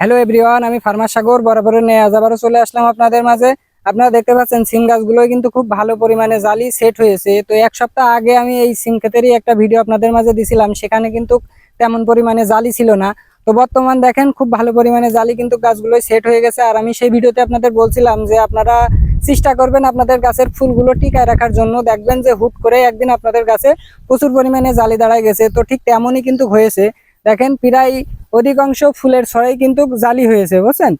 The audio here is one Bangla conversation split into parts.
হ্যালো এভরিওয়ান আমি ফার্মার সাগর, বরাবরের নিয়ে আজ আবারও চলে আসলাম আপনাদের মাঝে। আপনারা দেখতে পাচ্ছেন, সিম গাছগুলো কিন্তু খুব ভালো পরিমাণে জালি সেট হয়েছে। তো এক সপ্তাহ আগে আমি এই সিম ক্ষেতেরই একটা ভিডিও আপনাদের মাঝে দিছিলাম, সেখানে কিন্তু তেমন পরিমাণে জালি ছিল না। তো বর্তমান দেখেন, খুব ভালো পরিমাণে জালি কিন্তু গাছগুলোই সেট হয়ে গেছে। আর আমি সেই ভিডিওতে আপনাদের বলছিলাম যে, আপনারা চেষ্টা করবেন আপনাদের গাছের ফুলগুলো টিকায় রাখার জন্য। দেখবেন যে হুট করে একদিন আপনাদের গাছে প্রচুর পরিমাণে জালি দাঁড়ায় গেছে। তো ঠিক তেমনই কিন্তু হয়েছে। দেখেন প্রায় অধিকাংশ ফুলের ছড়াই কিন্তু জালি হয়েছে, বুঝছেন?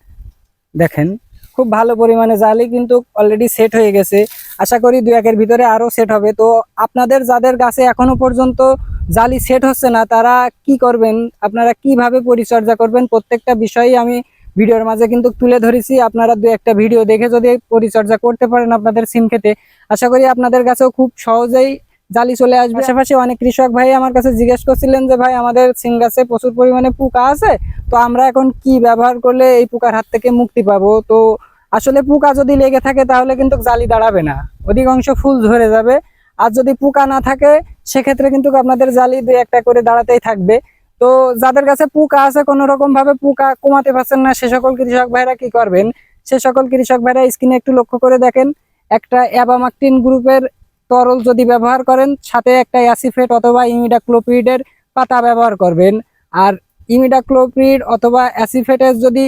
দেখেন, খুব ভালো পরিমাণে জালি কিন্তু অলরেডি সেট হয়ে গেছে। আশা করি দু একের ভিতরে আরও সেট হবে। তো আপনাদের যাদের গাছে এখনও পর্যন্ত জালি সেট হচ্ছে না, তারা কি করবেন? আপনারা কীভাবে পরিচর্যা করবেন? প্রত্যেকটা বিষয়ই আমি ভিডিওর মাঝে কিন্তু তুলে ধরেছি। আপনারা দু একটা ভিডিও দেখে যদি পরিচর্যা করতে পারেন আপনাদের সিম খেতে। আশা করি আপনাদের কাছেও খুব সহজেই জালি চলে আসবে। পাশাপাশি অনেক কৃষক ভাই আমার কাছে জিজ্ঞেস করছিলেন যে, ভাই, আমাদের সিম গাছে প্রচুর পরিমাণে পোকা আছে, তো আমরা এখন কি ব্যবহার করলে এই পোকার হাত থেকে মুক্তি পাবো? তো আসলে পোকা যদি লেগে থাকে, তাহলে কিন্তু জালি দাঁড়াবে না। অধিকাংশ ফুল ঝরে যাবে। আর যদি পোকা না থাকে, সেক্ষেত্রে কিন্তু আপনাদের জালি দুই একটা করে দাঁড়াতেই থাকবে। তো যাদের কাছে পোকা আছে, কোনো রকম ভাবে পোকা কমাতে পারছেন না, সে সকল কৃষক ভাইরা কি করবেন? সে সকল কৃষক ভাইরা স্ক্রিনে একটু লক্ষ্য করে দেখেন, একটা অ্যাবামাকটিন গ্রুপের তরল যদি ব্যবহার করেন, সাথে একটা অ্যাসিফেট অথবা ইমিডাক্লোপিডের পাতা ব্যবহার করবেন। আর ইমিডাক্লোপিড অথবা অ্যাসিফেটের যদি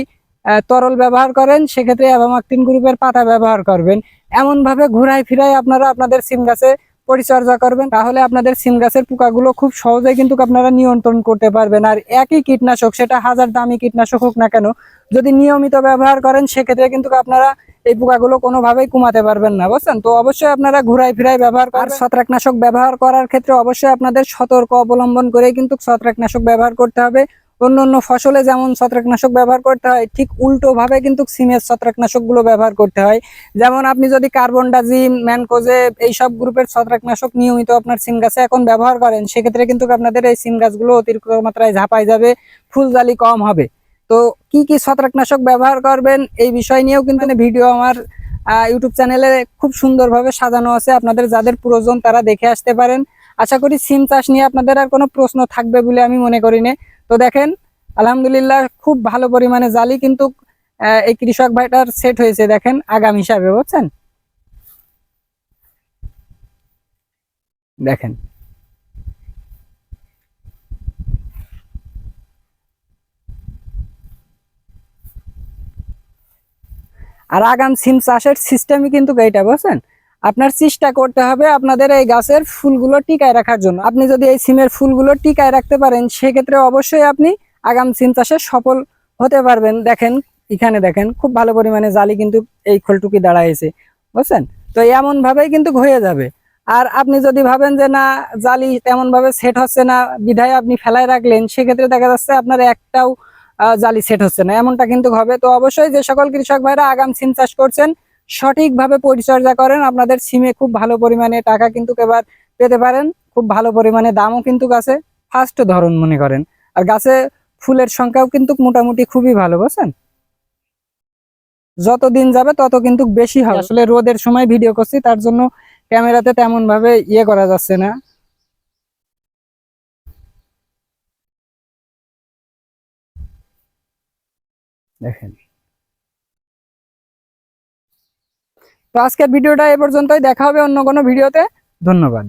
তরল ব্যবহার করেন, সেক্ষেত্রে অ্যাবামাকটিন গ্রুপের পাতা ব্যবহার করবেন। এমন ভাবে ঘুরাই ফিরাই আপনারা আপনাদের সিম গাছে পরিচর্যা করবেন, তাহলে আপনাদের সিম গাছের পোকাগুলো খুব সহজেই কিন্তু আপনারা নিয়ন্ত্রণ করতে পারবেন। আর একই কীটনাশক, সেটা হাজার দামি কীটনাশক হোক না কেন, যদি নিয়মিত ব্যবহার করেন, সেক্ষেত্রে কিন্তু আপনারা এই পোকাগুলো কোনোভাবেই কমাতে পারবেন না বুঝছেন? তো অবশ্যই আপনারা ঘুরাই ফিরাই ব্যবহার করার ছত্রাকনাশক ব্যবহার করার ক্ষেত্রে অবশ্যই আপনাদের সতর্ক অবলম্বন করে কিন্তু ছত্রাকনাশক ব্যবহার করতে হবে। অন্য অন্য ফসলে যেমন ছত্রাকনাশক ব্যবহার করতে হয় ঠিক উল্টো ভাবে কিন্তু সিমের ছত্রাকনাশকগুলো ব্যবহার করতে হয়। যেমন আপনি যদি কার্বন ডাজিম ম্যানকোজে এইসব গ্রুপের ছত্রাকনাশক নিয়মিত আপনার সিম গাছে এখন ব্যবহার করেন সেক্ষেত্রে কিন্তু আপনাদের এই সিম গাছগুলো অতিরিক্ত মাত্রায় ঝাঁপাই যাবে ফুলজালি কম হবে। তো কি কি ছত্রাকনাশক ব্যবহার করবেন এই বিষয় নিয়েও কিন্তু ভিডিও আমার ইউটিউব চ্যানেলে খুব সুন্দরভাবে সাজানো আছে। আপনাদের যাদের প্রয়োজন তারা দেখে আসতে পারেন। আশা করি সিম চাষ নিয়ে আপনাদের আর কোনো প্রশ্ন থাকবে বলে আমি মনে করি না। তো দেখেন, আলহামদুলিল্লাহ খুব ভালো পরিমাণে জালি কিন্তু এই কৃষক ভাইটার সেট হয়েছে। দেখেন, আগাম হিসাবে, বুঝছেন? দেখেন আর আগাম সিম চাষের সিস্টেমই কিন্তু এইটা, বুঝছেন? আপনার চেষ্টা করতে হবে আপনাদের এই গাছের ফুলগুলো টিকায় রাখার জন্য। আপনি যদি এই সিমের ফুলগুলো টিকায় রাখতে পারেন, সেক্ষেত্রে অবশ্যই আপনি আগাম সিম চাষে সফল হতে পারবেন। দেখেন, এখানে দেখেন, খুব ভালো পরিমাণে জালি কিন্তু এই খোলটুকি দাঁড়াইছে, বুঝছেন? তো এমন ভাবেই কিন্তু হয়ে যাবে। আর আপনি যদি ভাবেন যে, না, জালি তেমনভাবে সেট হচ্ছে না, বিধায় আপনি ফেলায় রাখলেন, সেক্ষেত্রে দেখা যাচ্ছে আপনার একটাও জালি সেট হচ্ছে না। এমনটা কিন্তু হবে। তো অবশ্যই যে সকল কৃষক ভাইরা আগাম সিম চাষ করছেন, সঠিকভাবে পরিচর্যা করেন। আপনাদের সিমে খুব ভালো পরিমাণে টাকা কিন্তু এবার পেতে পারেন। খুব ভালো পরিমাণে দামও কিন্তু গাছে ফার্স্ট ধরন মনে করেন। আর গাছে ফুলের সংখ্যাও কিন্তু মোটামুটি খুবই ভালো, বুঝছেন? যত দিন যাবে তত কিন্তু বেশি হবে। আসলে রোদের সময় ভিডিও করছি, তার জন্য ক্যামেরাতে তেমন ভাবে ইয়ে করা যাচ্ছে না। দেখেন। তো আজকের ভিডিওটা এ পর্যন্তই। দেখা হবে অন্য কোনো ভিডিওতে। ধন্যবাদ।